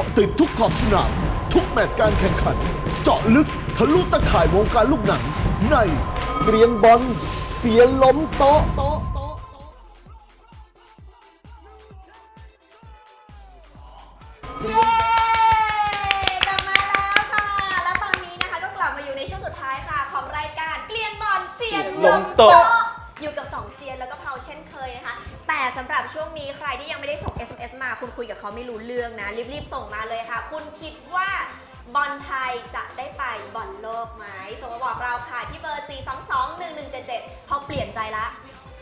าะติดทุกขอบสนาม ทุกแมตช์การแข่งขัน เจาะลึกทะลุตะข่ายวงการลูกหนัง ในเรียงบอลเสียล้มโต๊ะโต๊ะโต๊ะเย้กลับมาแล้วค่ะ แล้วตอนนี้นะคะก็กลับมาอยู่ในช่วงสุดท้ายค่ะ ของรายการเปลี่ยนบอลเซียนลงโต๊ะอยู่กับ2เซียนแล้วก็เพาเช่นเคยนะคะ แต่สำหรับช่วงนี้ใครที่ยังไม่ได้ส่ง SMS มาคุณคุยกับเขาไม่รู้เรื่องนะ รีบๆ ส่งมาเลยค่ะ คุณคิดว่าบอลไทยจะได้ไปบอลโลกไหมส่งมาบอกเราค่ะที่เบอร์ 4221177 เขาเปลี่ยนใจละ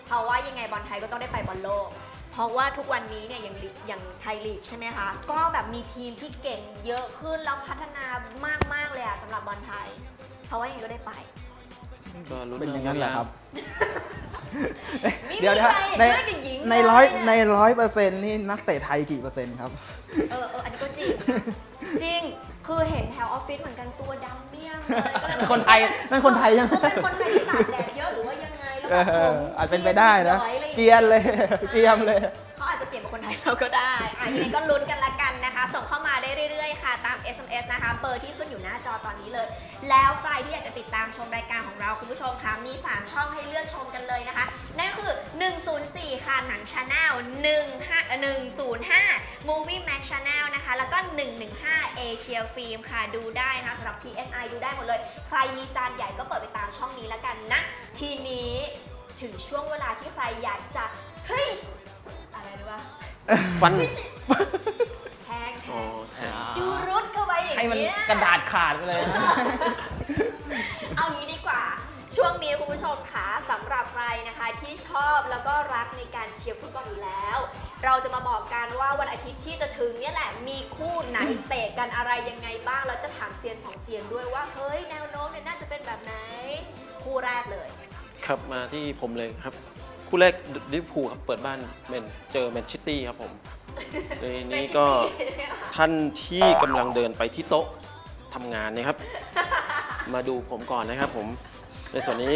เพราะว่ายังไงบอลไทยก็ต้องได้ไปบอลโลก เพราะว่าทุกวันนี้เนี่ยอย่างอย่างไทยลีกใช่ไหมคะ ก็แบบมีทีมที่เก่งเยอะขึ้นแล้วพัฒนามากๆเลยอะสำหรับบอลไทย เพราะว่ายังไงก็ได้ไป ก็ลุ้นเป็นอย่างนั้นแหละครับไม่เดี๋ยวมีนะใครในเห็นด้วยกับหญิงในเลยร้อยเนี่ยในร้อยเปอร์เซ็นต์นี่นักเตะไทยกี่เปอร์เซ็นต์ครับ เออเอออันนี้ก็จริง จริง คือเห็นแถวออฟฟิศเหมือนกันตัวดำเมี่ยงเลยก็เลยคนไทยนั่นคนไทยยังเขาเป็นคนไทยที่ตากแดดเยอะหรือว่ายังไงแล้วเอแบบผมออาจเป็นไปได้นะย้อยอะไรอย่างเกเงี้ยรียนเลย เกรียมเลย เราก็ได้อะยังไงก็ลุ้นกันละกันนะคะ ส่งเข้ามาได้เรื่อยๆค่ะ ตาม SMS นะคะ เบอร์ที่ขึ้นอยู่หน้าจอตอนนี้เลย แล้วใครที่อยากจะติดตามชมรายการของเราคุณผู้ชมคะมี 3 ช่องให้เลือกชมกันเลยนะคะ นั่นก็คือ 104 ค่ะ หนังชาแนล105 Movie Max Channel นะคะ แล้วก็ 115 Asia Film ค่ะ ดูได้นะคะสำหรับ PSI ดูได้หมดเลย ใครมีจานใหญ่ก็เปิดไปตามช่องนี้ละกันนะ ทีนี้ถึงช่วงเวลาที่ใครอยากจะเฮ้ย อะไรรู้ปะฟันแทงแทอ๋องแทงจูรุดเข้าไปอย่างให้มันเงี้ยกระดาษขาดไปเลยนะเอางี้ดีกว่า ช่วงนี้คุณผู้ชมคะสำหรับใครนะคะที่ชอบแล้วก็รักในการเชียร์ฟุตบอลอยู่แล้ว เราจะมาบอกกันว่าวันอาทิตย์ที่จะถึงเนี่ยแหละมีคู่ไหนเตะกันอะไรยังไงบ้างแล้วจะถามเซียนสองเซียนด้วยว่าเฮ้ยแนวโน้มเนี่ยน่าจะเป็นแบบไหนคู่แรกเลย ครับมาที่ผมเลยครับ คู่แรกลิเวอร์พูลครับเปิดบ้านแมนเจอแมนซิตี้ครับผมในนี้ก็เป็นชิปปี้ใช่ไหมคะท่านที่กำลังเดินไปที่โต๊ะทำงานนะครับ มาดูผมก่อนนะครับผมในส่วนนี้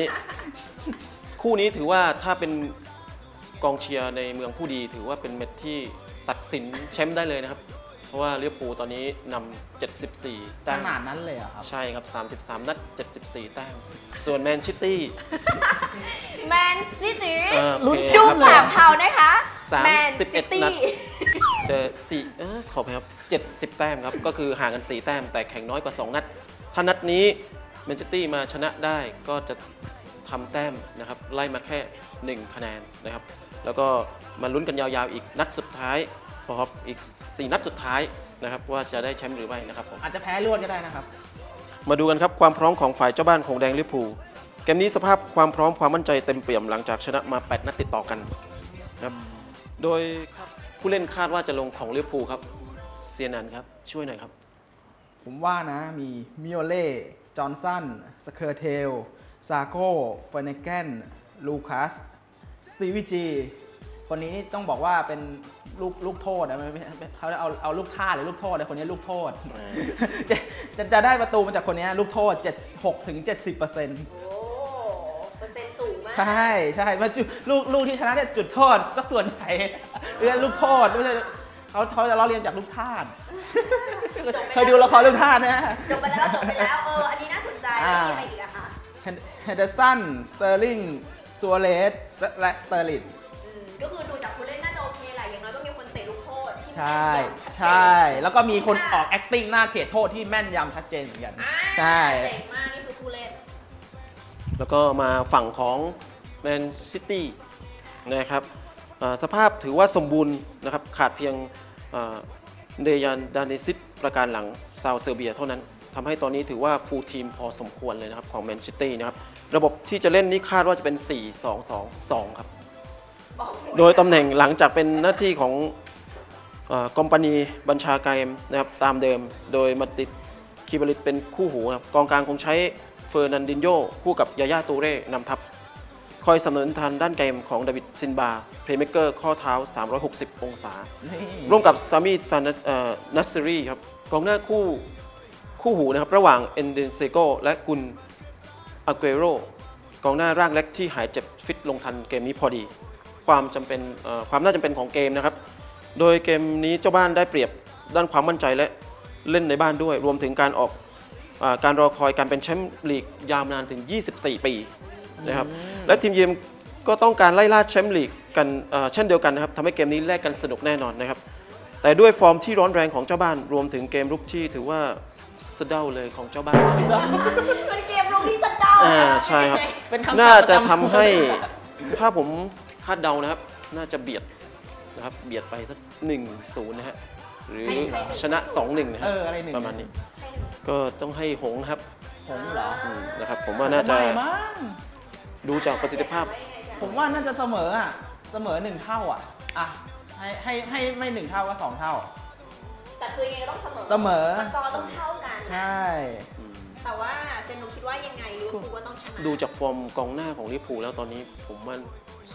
คู่นี้ถือว่าถ้าเป็นกองเชียร์ในเมืองผู้ดี ถือว่าเป็นเม็ดที่ตัดสินแชมป์ได้เลยนะครับ เพราะว่าลิเวอร์พูลตอนนี้นำ74ขแต้มนาดนั้นเลยเหรอครับ ใช่ครับ 33 นัด 74 แต้ม ส่วนแมนซิตี้แมนซิตี้เอ่อลุ้นเพดูครับปากเผานะคะสามแมนสิบเอ็ซิดตี้นัดเจอสี่เออขอไปครับ 70 แต้มครับ ก็คือห่างกัน 4 แต้ม แต่แข่งน้อยกว่า 2 นัด ถ้านัดนี้แมนซิตี้มาชนะได้ก็จะทำแต้มนะครับ ไล่มาแค่ 1 คะแนนนะครับ แล้วก็มาลุ้นกันยาวๆอีกนัดสุดท้าย พอครับอีก 4 นัดสุดท้ายนะครับว่าจะได้แชมป์หรือไม่นะครับผมอาจจะแพ้รวดก็ได้นะครับ มาดูกันครับความพร้อมของฝ่ายเจ้าบ้านของแดงลิเวอร์พูลเกมนี้สภาพความพร้อมความมั่นใจเต็มเปี่ยมหลังจากชนะมา 8 นัดติดต่อกันนะครับโดยผู้เล่นคาดว่าจะลงของลิเวอร์พูลครับเซียนันครับช่วยหน่อยครับ ผมว่านะมีมิโอเล่จอห์นสันสเคอร์เทลซาโก้เฟเนแกนลูคัสสตีวิจี คนนี้นี่ต้องบอกว่าเป็นลูกลูกโทษนะไม่ไม่ไม่เขาเอาเอาลูกท่าหรือลูกโทษแต่คนนี้ลูกโทษอ่าจะจะจะได้ประตูมาจากคนนี้ลูกโทษ 76ถึง70เปอร์เซ็นต์โอ้เปอร์เซ็นต์สูงมาก ใช่ใช่มาจุลูกลูกที่ชนะเนี่ยจุดโทษสักส่วนใหญ่เรื่องลูกโทษไม่ใช่เขาเขาจะล้อเลียนจากลูกท่าสจบไปแล้วเคยดูละครลูกท่าสนะจบไปแล้วจบไปแล้วเอออันนี้น่าสนใจอ่าแล้วมีใครอีกอะคะเฮเดอร์สันสเตอร์ลิงซัวเรสและสเตอร์ลิงอืม ก็คือดูจากผู้เล่นน่าจะโอเคแหละอย่างน้อยก็มีคนเตะลูกโทษที่ใช่แม่นยำชัดเจนใช่ แล้วก็มีคนออก acting หน้าเขตโทษที่แม่นยำชัดเจนเหมือนกัน อ่าใช่ เจ๋งมากนี่คือผู้เล่น แล้วก็มาฝั่งของแมนซิตี้นะครับอ่าสภาพถือว่าสมบูรณ์นะครับขาดเพียงเดยันดานิซิตประการหลังซาวเซอร์เบียเท่านั้นทำให้ตอนนี้ถือว่าฟูลทีมพอสมควรเลยนะครับของแมนซิตี้นะครับ ระบบที่จะเล่นนี่คาดว่าจะเป็น 4-2-2-2 ครับบอก โดยตำแหน่งหลังจากเป็นหน้าที่ของกอมปานีบัญชาการนะครับตามเดิม โดยมาติดคีบริตเป็นคู่หูนะครับกองกลางคงใช้เฟอร์นันดินโยคู่กับยาย่าตูเร่นำทัพคอยสนับสนุนทางด้านเกมของดาวิดซินบาเพลย์เมกเกอร์ข้อเท้า 360 องศานี่ร่วมกับซามีซานัสซรีครับกองหน้าคู่คู่หูนะครับระหว่างเอนเดนเซโกและกุนอาเกโรกองหน้าร่างเล็กที่หายเจ็บฟิตลงทันเกมนี้พอดี ความจำเป็นเอ่อความน่าจำเป็นของเกมนะครับ โดยเกมนี้เจ้าบ้านได้เปรียบด้านความมั่นใจและเล่นในบ้านด้วย รวมถึงการออกอาการรอคอยการเป็นแชมป์ลีกยาวนานถึง 24 ปีนะครับและทีมเยือนก็ต้องการไล่ล่าแชมป์ลีกกันอ่าเช่นเดียวกันนะครับทำให้เกมนี้แลกกันสนุกแน่นอนนะครับ แต่ด้วยฟอร์มที่ร้อนแรงของเจ้าบ้าน รวมถึงเกมรุกที่ถือว่าสะเด้าเลยของเจ้าบ้านเป็นเกมลงที่สะเดาอ่าใช่ครับเป็นคำศัพท์น่าจะประจำทำให้ถ้าผมคาดเดานะครับ น่าจะเบียดนะครับ เบียดไปสักหนึ่งศูนย์นะฮะ หรือชนะ2อหนึ่งนะฮะเอออะไรหนึ่งประมาณนี้ให้หนึ่งก็ต้องให้หงส์ครับผมเหรออืมนะครับ ผมว่าน่าจะไม่มั้งดูจากประสิทธิภาพ ผมว่าน่าจะเสมออะ เสมอหนึ่งเท่าอะ อะ ให้ให้ให้ไม่หนึ่งเท่าก็สองเท่า แต่คือยังไงก็ต้องเสมอเสมอ สกอร์ต้องเท่ากัน ใช่ แต่ว่าเซนโนคิดว่า ยังไงลิเวอร์พูลก็ต้องชนะดูจากฟอร์มกองหน้าของลิเวอร์พูลแล้วตอนนี้ผมว่า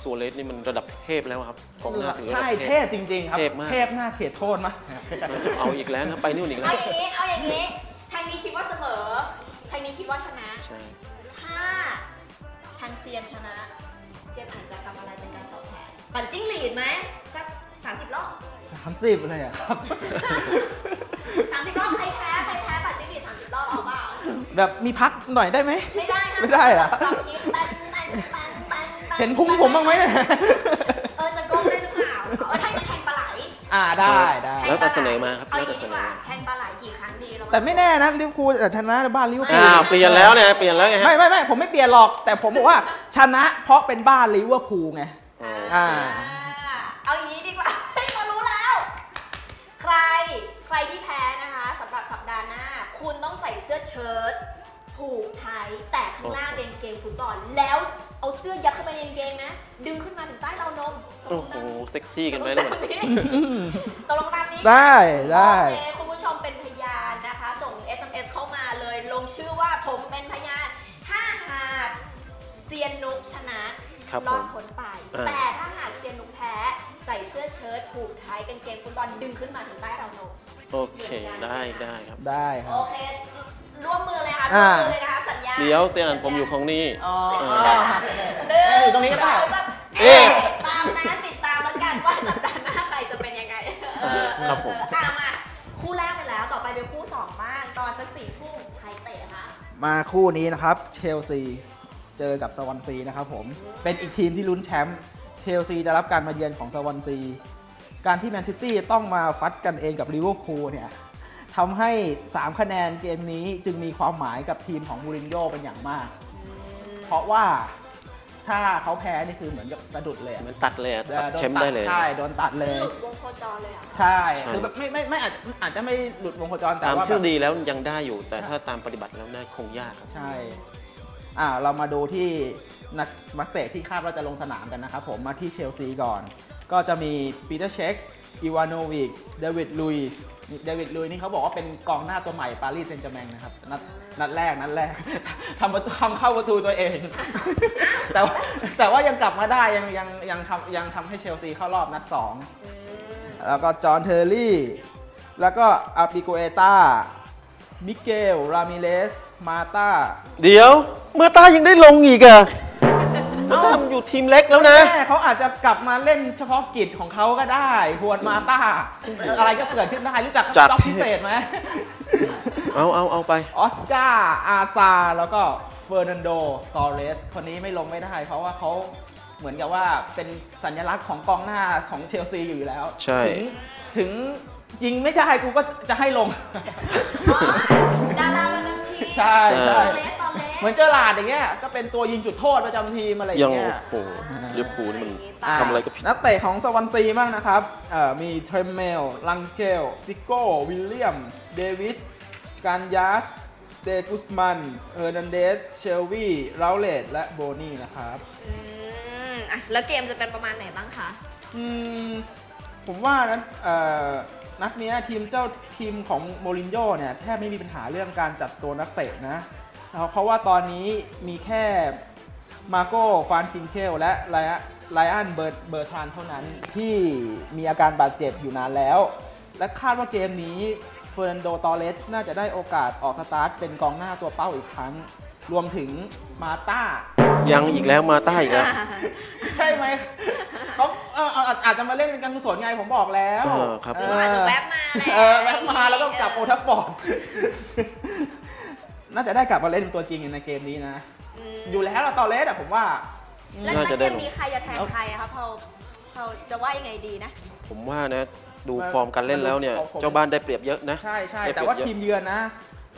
ซัวเรสนี่มันระดับเทพแล้วครับกองหน้าถือระดัใช่บเทพจริง ๆ ครับ เทพมาก เทพหน้าเขตโทษมากเอาอีกแล้วนะไปนู่นอีกแล้เอาวอย่างนี้เอาอย่างนี้ทางนี้คิดว่าเสมอทางนี้คิดว่าชนะ ใช่ถ้าทางเซียนชนะ เซียนอาจจะทำอะไรเป็นการตอบแทนปั่นจิ้งหรีดไหมสักสามสิบรอบ30เลยอะครับ สามสิบรอบใครแพ้ใครแพ้ แบบมีพักหน่อยได้ไหม ไม่ได้นะไม่ได้เหรอตอนนี้ปั่นปั่นปั่นปั่นปั่เห็นพุงผมบ้างไหมเนี่ย เออจะโกงได้หรือเปล่าเออถ้าจะแทงปลาไหลอ่าได้ได้แล้วแต่เสนอมาครับเอาอแล้วย่างแต่นี้เสดีนกอว่ามา แทงปลาไหลกี่ครั้งดีเราแต่ไม่แน่นะลิเวอร์พูลจะชนะบ้านลิเวอร์พูลอ้าวเปลี่ยนแล้วเนี่ยเปลี่ยนแล้วไงฮะไม่ไม่ไม่ผมไม่เปลี่ยนหรอก แต่ผมบอกว่าชนะเพราะเป็นบ้านลิเวอร์พูลไง อ๋ออ่า เอาอย่างนี้ดีกว่าเฮ้ยเรารู้แล้ว ใครใครที่แพ้ คุณต้องใส่เสื้อเชิ้ตผูกไทยแต่ข้างล่างเป็นกางเกงฟุตบอลแล้วเอาเสื้อยัดเข้าไปในกางเกงนะ ดึงขึ้นมาถึงใต้ราวนมตกโอ้ลงโหตามเซ็กซี่กันไหมตเนี่ยกลงตามนี้ตกลงตามนี้ได้ได้โอเคคุณผู้ชมเป็นพยานนะคะ ส่ง SMS เข้ามาเลยลงชื่อว่าผมเป็นพยานถ้าหากเซียนนุกชนะครับรอดผมพ้นไปอ่าแต่ถ้าหากเซียนนุกแพ้ ใส่เสื้อเชิ้ตผูกไทยกางเกงฟุตบอลดึงขึ้นมาถึงใต้ราวนม โอเคได้ได้ครับ ได้ครัโอบเค ร่วมมือเลยค่ะอ่าร่วมมือเลยนะคะสัญญาเดี๋ยวเซียนอันผมอยู่ของนี่อ๋อหนึ่เอ้ยอยู่ตรงนี้ก็ได้สอสามเอ๊ะตามนะติดตามแล้วกันว่าสัปดาห์หน้าใครจะเป็นยังไงเออครับผม เอออะมาคู่แรกไปแล้วต่อไปเป็นคู่สองบ้างตอนจะสี่ทุ่มใครเตะคะมาคู่นี้นะครับเชลซีเจอกับสวอนซีนะครับผมเป็นอีกทีมที่ลุ้นแชมป์เชลซีจะรับการมาเยือนของสวอนซี การที่แมนซิตี้ต้องมาฟัดกันเองกับลิเวอร์พูลเนี่ยทำให้ 3 คะแนนเกมนี้จึงมีความหมายกับทีมของมูรินโญ่เป็นอย่างมาก เพราะว่าถ้าเขาแพ้นี่คือเหมือนกับสะดุดเลยอะมันตัดเลยอะตัดโนแชมป์ได้เลย ใช่ โดนตัดเลย หลุดวงโคจรเลยเหรอะ ใช่ ใช่ คือแบบไม่ไม่ไม่อาจอาจจะไม่หลุดวงโคจรแต่ตามว่าทฤแบษบฎีแล้วยังได้อยู่ แต่ถ้าตามปฏิบัติแล้วน่าคงยากครับ ใช่ อ่าเรามาดูที่นักนักเตะที่คาดว่าจะลงสนามกันนะครับผมมาที่เชลซีก่อน ก็จะมีปีเตอร์เช็คอีวานโนวิกเดวิดลุยส์เดวิดลุยส์นี่เขาบอกว่าเป็นกองหน้าตัวใหม่ปารีสเซนต์แจร์แมงนะครับนัดนัดแรกนัดแรกทำประตูทำเข้าประตูตัวเอง แต่ว่าแต่ว่ายังกลับมาได้ยังยังยังทำยังทำให้เชลซีเข้ารอบนัด2แล้วก็จอห์นเทอร์รี่ แล้วก็อาปิโกเอตามิเกล รามิเลส มาตา เดี๋ยว เมื่อตายังได้ลงอีกอะ เมื่อต้ามันอยู่ทีมเล็กแล้วนะ แม่เขาอาจจะกลับมาเล่นเฉพาะกิจของเขาก็ได้ฮวนมาตาอะไรก็เกิดขึ้นได้รู้จักจัด จ็อบพิเศษไหม เอาเอาเอาไป ออสการ์อาซา แล้วก็เฟอร์นันโดตอเรส คนนี้ไม่ลงไม่ได้เพราะว่าเขาเหมือนกับว่าเป็นสัญลักษณ์ของกองหน้าของเชลซีอยู่แล้วใช่ ถึงถึงยิงไม่ได้กูก็จะให้ลงอ๋อดาราประจำทีมใช่ใช่ตอนเล็กตอน เล็กเหมือนเจอหลาดอย่างเงี้ยก็เป็นตัวยิงจุดโทษประจำทีมอะไรอยัย่างงเงี้ย โอ้โหลิเวอร์พูลนี่มันอ่าทำอะไรก็ผิด นักเตะของสวอนซีบ้างนะครับเอ่อมีเทรมเมล ลังเกล ซิโก้ วิลเลียม เดวิสการยาส เดกุสมัน เออร์นันเดส เชลวีราเลตและโบนี่นะครับอืมอะแล้วเกมจะเป็นประมาณไหนบ้างคะ อืมผมว่านั้นเอ่อนัดเนี้ยทีมเจ้าทีมของโมรินโญ่เนี่ย แทบไม่มีปัญหาเรื่องการจัดตัวนักเตะนะ เพราะว่าตอนนี้มีแค่มาโก้ฟานฟินเคลและไลอไลอันเบิร์เบอร์ทรานเท่านั้นที่มีอาการบาดเจ็บอยู่นานแล้ว และคาดว่าเกมนี้เฟอร์นันโดตอเรสน่าจะได้โอกาสออกสตาร์ทเป็นกองหน้าตัวเป้าอีกครั้ง รวมถึงมาต้า ยังอีกแล้วมาใต้อีกแล้ว ใช่ไหมเขาเออเอาอาจอาจจะมาเล่นเป็นการกุศลไงผมบอกแล้วเออครับหรือว่าอาจจะแวบมาแหละ เออแวบมาแล้วก็กลับโอทัฟฟอร์ด น่าจะได้กลับมาเล่นเป็นตัวจริงในเกมนี้นะมอยู่แล้วละตอเลสอะผมว่า แล้วน่าจะเกได้มลงนี้ใครจะแทนใครอะคะเราเราจะว่ายังไงดีนะ ผมว่านะ ดูฟอร์มการเล่นแล้วเนี่ยผม เจ้าบ้านได้เปรียบเยอะนะ ใช่ใช่ได้เปรียบแต่ว่าเยอะ ทีมเยือนนะ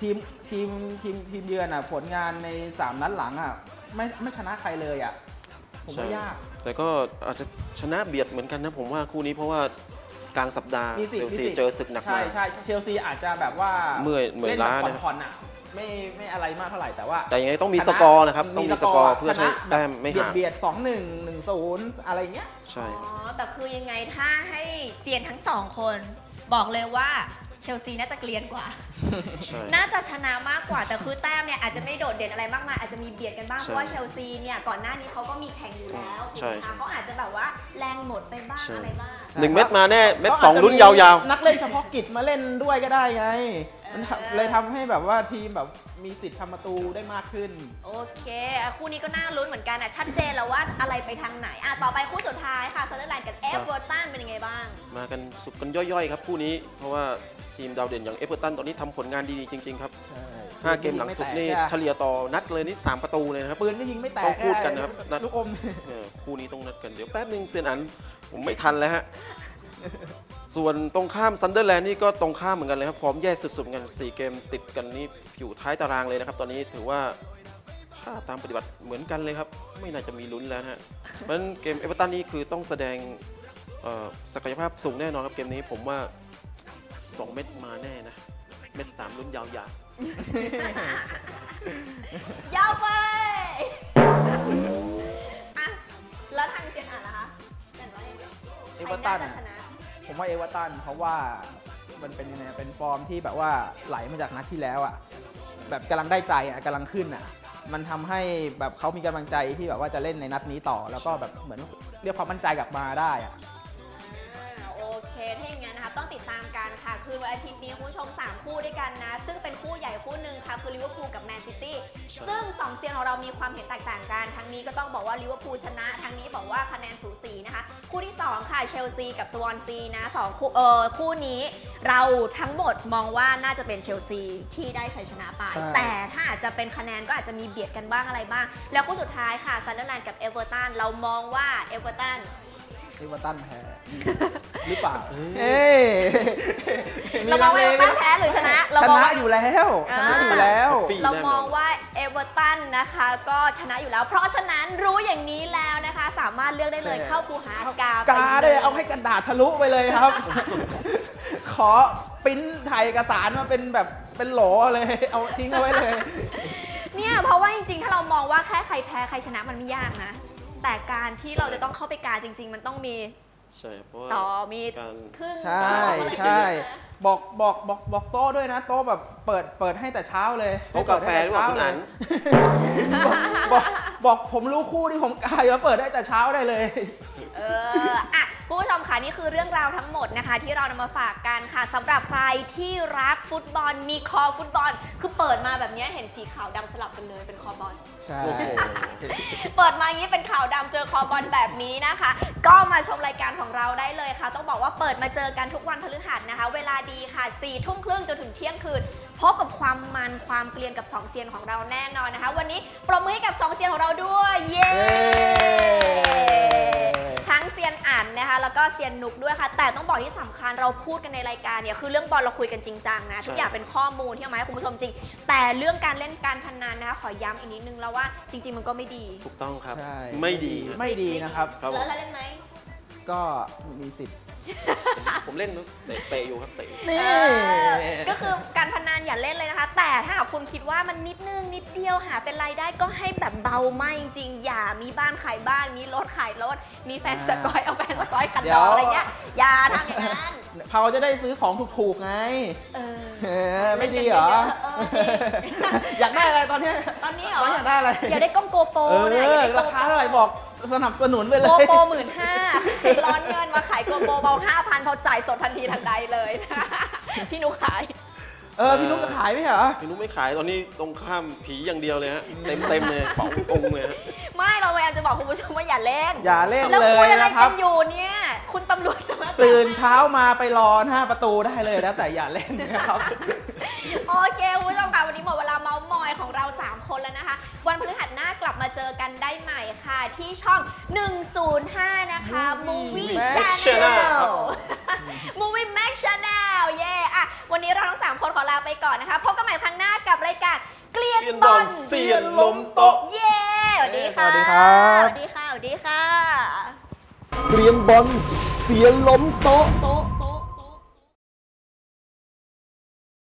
ทีมทีมทีมทีมเยือนอะผลงานใน3นัดหลังอะไม่ไม่ชนะใครเลยอะผมว่ายาก แต่ก็อาจจะชนะเบียดเหมือนกันนะ ผมว่าคู่นี้เพราะว่ากลางสัปดาห์มีเชสิทลธิ์มีซีสิทธิ์ เจอศึกหนักใช่มา ใช่เชลซีอาจจะแบบว่าเมื่อยเมื่อยล้าเล่นนะแบบผ่อนๆอะ ไม่ไม่อะไรมากเท่าไหร่แต่ว่าแต่ยังไงต้องมีชนะสกอร์นะครับต้องมีสกอร์เพื่อชใช้นะแต้มไม่ห่างเบียดสองหนึ่งหนึ่งศูนย์อะไรเงี้ยใช่อ๋อแต่คือยังไงถ้าให้เซียนทั้งสองคน บอกเลยว่าเชลซีน่าจะเกลียนกว่าใช่น่าจะชนะมากกว่า แต่คือแต้มเนี่ยอาจจะไม่โดดเด่นอะไรมากมายอาจจะมีเบียดกันบ้างใช่เพราะว่าเชลซีเนี่ยก่อนหน้านี้เขาก็มีแข่งอยู่แล้วใช่ถูกไหมคะเขาอาจจะแบบว่าแรงหมดไปบ้างใช่อะไรบ้างหนึ่งเม็ดมาแน่ เม็ดก็สองอาจจะลุ้นยาวนักเล่นเฉพาะกิจมาเล่นด้วยก็ได้ไงเออ มันทำเลยทำให้แบบว่าทีมแบบมีสิทธิ์ทำประตูได้มากขึ้น โอเคอะคู่นี้ก็น่าลุ้นเหมือนกันอะชัดเจนแล้วว่าอะไรไปทางไหนอะต่อไปคู่สุดท้ายค่ะซันเดอร์แลนด์กับเอฟเวอร์ตันเป็นยังไงบ้างๆมากันสุดกันย่อยๆครับคู่นี้ เพราะว่าทีมดาวเด่นอย่างเอเ e อร์ตันตอนนี้ทำผลงานดีๆจริงๆครับใช่ห้าเกมหลังสุดนี่เฉลี่ยต่อนัดเลยนี่สามประตูเลยนะครับ ปืนก็ยิงไม่แตกต้องพูดกันนะครับนัด ลูกอม เออคู่นี้ต้องนัดกันเดี๋ยวแป๊บนึงเซียนอันผมไม่ทันแล้วฮะ ส่วนตรงข้ามซันเดอร์แลนด์นี่ก็ตรงข้ามเหมือนกันเลยครับ ฟอร์มแย่สุดๆเหมือนกัน4เกมติดกันนี่อยู่ท้ายตารางเลยนะครับ ตอนนี้ถือว่าถ้าตามปฏิบัติเหมือนกันเลยครับ ไม่น่าจะมีลุ้นแล้วนะฮะเพราะฉะนั้นเกมเอเวอร์ตันนี่คือต้องแสดงเอ่อศักยภาพสูงแน่นอนครับเกมนี้ผมว่า 2 เม็ดมาแน่นะ เม็ด3ลุ้นยาวๆยาวไปอะแล้วทางเซียนอ่านนะคะเซียนว่ายังไงเอเวอร์ตันใครน่าจะชนะ ผมว่าเอเวอร์ตันเพราะว่ามันเป็นยังไงเป็นฟอร์มที่แบบว่าไหลมาจากนัดที่แล้วอะแบบกำลังได้ใจอะกำลังขึ้นอะมันทำให้แบบเขามีกำลังใจที่แบบว่าจะเล่นในนัดนี้ต่อ แล้วก็แบบเหมือนเรียกความมั่นใจกลับมาได้อะอ่าโอเคถ้าอย่างนั้นนะคะ ต้องติดตามกันค่ะ คืนวันอาทิตย์นี้คุณผู้ชม 3 คู่ด้วยกันนะ ซึ่งเป็นคู่ใหญ่คู่หนึ่งค่ะ คือลิเวอร์พูลกับแมนซิตี้ซึ่ง 2 เซียนของเรามีความเห็นแตกต่างกันทั้งนี้ก็ต้องบอกว่าลิเวอร์พูลชนะทั้งนี้บอกว่าคะแนนสูสีนะคะ คู่ที่ 2 ค่ะเชลซีกับสวอนซีนะสองคู่เออคู่นี้เราทั้งหมดมองว่าน่าจะเป็นเชลซีที่ได้ชัยชนะไป ใช่ แต่ถ้าอาจจะเป็นคะแนนก็อาจจะมีเบียดกันบ้างอะไรบ้าง แล้วคู่สุดท้ายค่ะซันเดอร์แลนด์กับเอเวอร์ตันเรามองว่าเอเวอร์ตัน เอเวอร์ตันแพ้ หรือเปล่าเอ้ยเรามองว่าเอเวอร์ตันแพ้หรือชนะเราชมองนะว่า อยู่แล้วชนะอยู่แล้วฟรีเราแน่นอนมองว่าเอเวอร์ตันนะคะ ก็ชนะอยู่แล้ว เพราะฉะนั้นรู้อย่างนี้แล้วนะคะ สามารถเลือกได้เลยใช่ เข้าคูหากาไปกาเลยเอาให้กระดาษทะลุไปเลยครับ ขอปริ้นถ่ายเอกสารมาเป็นแบบเป็นโหลเลย เอาทิ้งเอาไว้เลย เนี่ยเพราะว่าจริงๆ ถ้าเรามองว่าแค่ใครแพ้ใครชนะมันไม่ยากนะ แต่การที่เราจะต้องเข้าไปกาจริง ๆ มันต้องมีใช่เพราะว่าต่อมีการ ครึ่งใช่ต่ออะไรใช่บอกบอกบอกบอกโต๊ะด้วยนะ โต๊ะแบบเปิดเปิดให้แต่เช้าเลยโต๊ะกาแฟหรือเปล่าคุณอัน บอกบอกผมรู้คู่ที่ผมกายแล้วเปิดได้แต่เช้าได้เลย เอออะ คุณผู้ชมค่ะนี่คือเรื่องราวทั้งหมดนะคะ ที่เรานำมาฝากกันค่ะสำหรับใครที่รักฟุตบอล มีคอฟุตบอล คือเปิดมาแบบเนี้ยเห็นสีขาวดำสลับกันเลยเป็นคอบอลใช่โอ้โหเปิดมาอย่างนี้เป็นข่าวดำเจอคอบอลแบบนี้นะคะ ก็มาชมรายการของเราได้เลยค่ะ ต้องบอกว่าเปิดมาเจอกันทุกวันพฤหัสนะคะ เวลาดีค่ะ4ี่ทุ่มครึ่งจนถึงเที่ยงคืนพบกับความมันความเกลียนกับ2เซียนของเราแน่นอนนะคะ วันนี้ปรบมือให้กับ2เซียนของเราด้วย เย้ทั้ งเซียนอ่านนะคะ แล้วก็เซียนนุกด้วยค่ะ แต่ต้องบอกที่สำคัญเราพูดกันในรายการเนี่ยคือเรื่องบอลเราคุยกันจริงจังนะทุกอย่างเป็นข้อมูลที่เอามาให้คุณผู้ชมจริง แต่เรื่องการเล่นการพนันนะคะขอย้ำอีกนิดนึงแล้วว่าจริง ๆ มันก็ไม่ดี ถูกต้องครับ ใช่ไม่ดีฮะไม่ดีนะครับครับผมแล้วเราเล่นไหมก็มีสิทธิ์ ผมเล่นนะเตะเตะอยู่ครับเตะนี่ เออก็คือการพนันอย่าเล่นเลยนะคะ แต่ถ้าหากคุณคิดว่ามันนิดนึงนิดเดียวหาเป็นรายได้ก็ให้แบบเบามากจริงๆอย่ามีบ้านขายบ้าน มีรถขายรถ มีแฟนสกอยเอาแฟนสกอยขัดเดี๋ดยว อกอะไรเงี้ยอย่าทำอย่างนั้นเขาจะได้ซื้อของถูกๆไงเออเออไม่ดีเหรอ เออจริงอยากได้อะไรตอนเนี้ยตอนนี้เหรอตอนนี้อยากได้อะไร อย่าได้กล้องโกโปรเออเนี่ยอย่ได้ราคาเท่าไหร่บอก สนับสนุนไปเลโกย โปรหมื่นห้าร้อนเงินมาขายโกโปรเบาห้าพันพอจ่ายสดทันทีทันใดเลยนะพี่นุกขาย เออ พี่นุ๊กจะขายไหมเหรอ พี่นุ้ไม่ขายตอนนี้ตรงข้ามผีอย่างเดียวเลยฮะเต็มเต็มๆเลยเป๋าองค์เลยฮะ ไม่เราพยายามจะบอกคุณผู้ชมว่าอย่าเล่น อย่าเล่นแล้วเลคุยยอะไรนะคกัรับ นอยู่เนี่ย คุณตำรวจจะมาจับตื่นเช้ามาไปรอหน้าประตูได้เลยนะแต่อย่าเล่นนะครับ โอเคคุณผู้ชมค่ะ 105 นะคะ Movie Max Channel Channel Movie Max Channel เย่อะวันนี้เราทั้ง 3 คนขอลาไปก่อนนะคะ พบกันใหม่ครั้งหน้ากับรายการเกลียนเกลียนบบออลลเซียนล้มโต๊ะ เย่สวัสดีค่ะ สวัสดีครับ สวัสดีค่ะ สวัสดีค่ะเกรียนบอลเสียล้มโต๊ะ